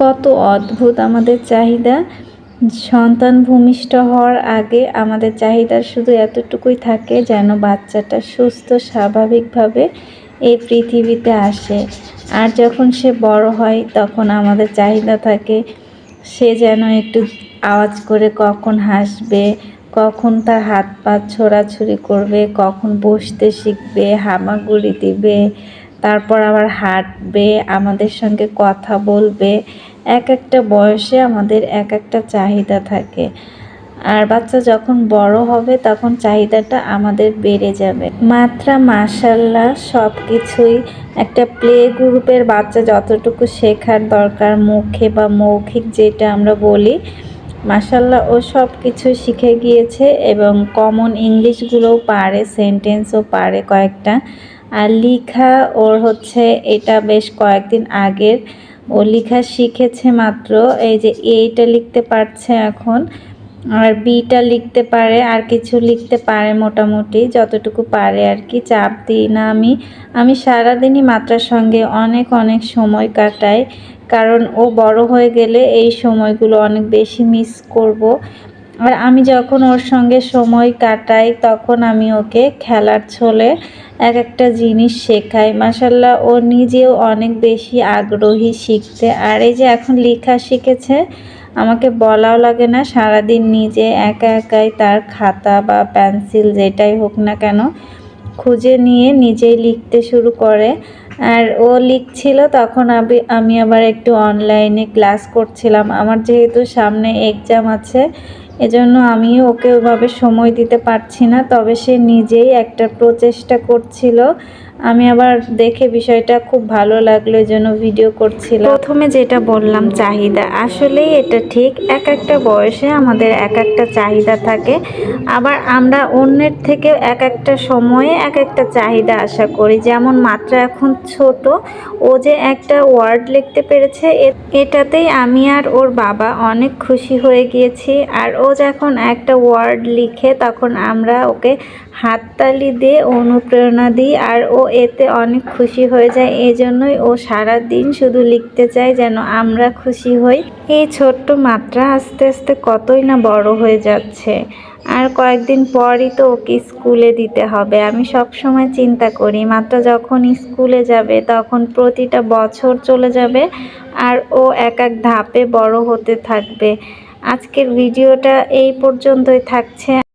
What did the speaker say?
কত অদ্ভুত আমাদের চাহিদা। সন্তান ভূমিষ্ঠ হওয়ার আগে আমাদের চাহিদা শুধু এতটুকুই থাকে যেন বাচ্চাটা সুস্থ, স্বাভাবিকভাবে এই পৃথিবীতে আসে। আর যখন সে বড় হয় তখন আমাদের চাহিদা থাকে, সে যেন একটু আওয়াজ করে কখন হাসবে, কখন তার হাত পা ছোড়াছুড়ি করবে, কখন বসতে শিখবে, হামাগুড়ি দিবে তারপর আবার হাঁটবে, আমাদের সঙ্গে কথা বলবে। এক একটা বয়সে আমাদের এক একটা চাহিদা থাকে। আর বাচ্চা যখন বড় হবে, তখন চাহিদাটা আমাদের বেড়ে যাবে। মাত্রা মাসাল্লাহ সব কিছুই একটা প্লে গ্রুপের বাচ্চা যতটুকু শেখার দরকার, মুখে বা মৌখিক যেটা আমরা বলি মাসাল্লাহ ও সব কিছু শিখে গিয়েছে এবং কমন ইংলিশগুলোও পারে সেন্টেন্সও পারে কয়েকটা। আর লিখা, ওর হচ্ছে এটা বেশ কয়েকদিন আগের। ও লেখা শিখেছে মাত্র, এই যে এইটা লিখতে পারছে এখন, আর বিটা লিখতে পারে, আর কিছু লিখতে পারে মোটামুটি, যতটুকু পারে আর কি, চাপ দিই না আমি। আমি সারাদিনই মাত্রার সঙ্গে অনেক অনেক সময় কাটাই, কারণ ও বড় হয়ে গেলে এই সময়গুলো অনেক বেশি মিস করব। আর আমি যখন ওর সঙ্গে সময় কাটাই, তখন আমি ওকে খেলার ছলে এক একটা জিনিস শেখাই। মাসাল্লাহ ও নিজেও অনেক বেশি আগ্রহী শিখতে। আর এই যে এখন লেখা শিখেছে, আমাকে বলাও লাগে না, সারাদিন নিজে একা একাই তার খাতা বা পেন্সিল যেটাই হোক না কেন খুঁজে নিয়ে নিজেই লিখতে শুরু করে। আর ও লিখছিল, তখন আমি আমি আবার একটু অনলাইনে ক্লাস করছিলাম। আমার যেহেতু সামনে এক্সাম আছে এজন্য আমিও ওকে ওভাবে সময় দিতে পারছি না, তবে সে নিজেই একটা প্রচেষ্টা করছিল। আমি আবার দেখে বিষয়টা খুব ভালো লাগল জন্য ভিডিও করছিলাম। প্রথমে যেটা বললাম, চাহিদা। আসলেই এটা ঠিক, এক একটা বয়সে আমাদের এক একটা চাহিদা থাকে। আবার আমরা অন্যের থেকে এক একটা সময়ে এক একটা চাহিদা আশা করি। যেমন মাত্রা এখন ছোট, ও যে একটা ওয়ার্ড লিখতে পেরেছে এটাতেই আমি আর ওর বাবা অনেক খুশি হয়ে গিয়েছি। আর ও যখন একটা ওয়ার্ড লিখে তখন আমরা ওকে হাততালি দিয়ে অনুপ্রেরণা দিই আর ও এতে অনেক খুশি হয়ে যায়। এই জন্যই ও সারা দিন শুধু লিখতে চায় যেন আমরা খুশি হই। এই ছোট্ট মাত্রা আস্তে আস্তে কতই না বড় হয়ে যাচ্ছে। আর কয়েকদিন পরই তো ওকে স্কুলে দিতে হবে। আমি সব সময় চিন্তা করি, মাত্র যখন স্কুলে যাবে তখন প্রতিটা বছর চলে যাবে আর ও এক এক ধাপে বড় হতে থাকবে। আজকের ভিডিওটা এই পর্যন্তই থাকছে।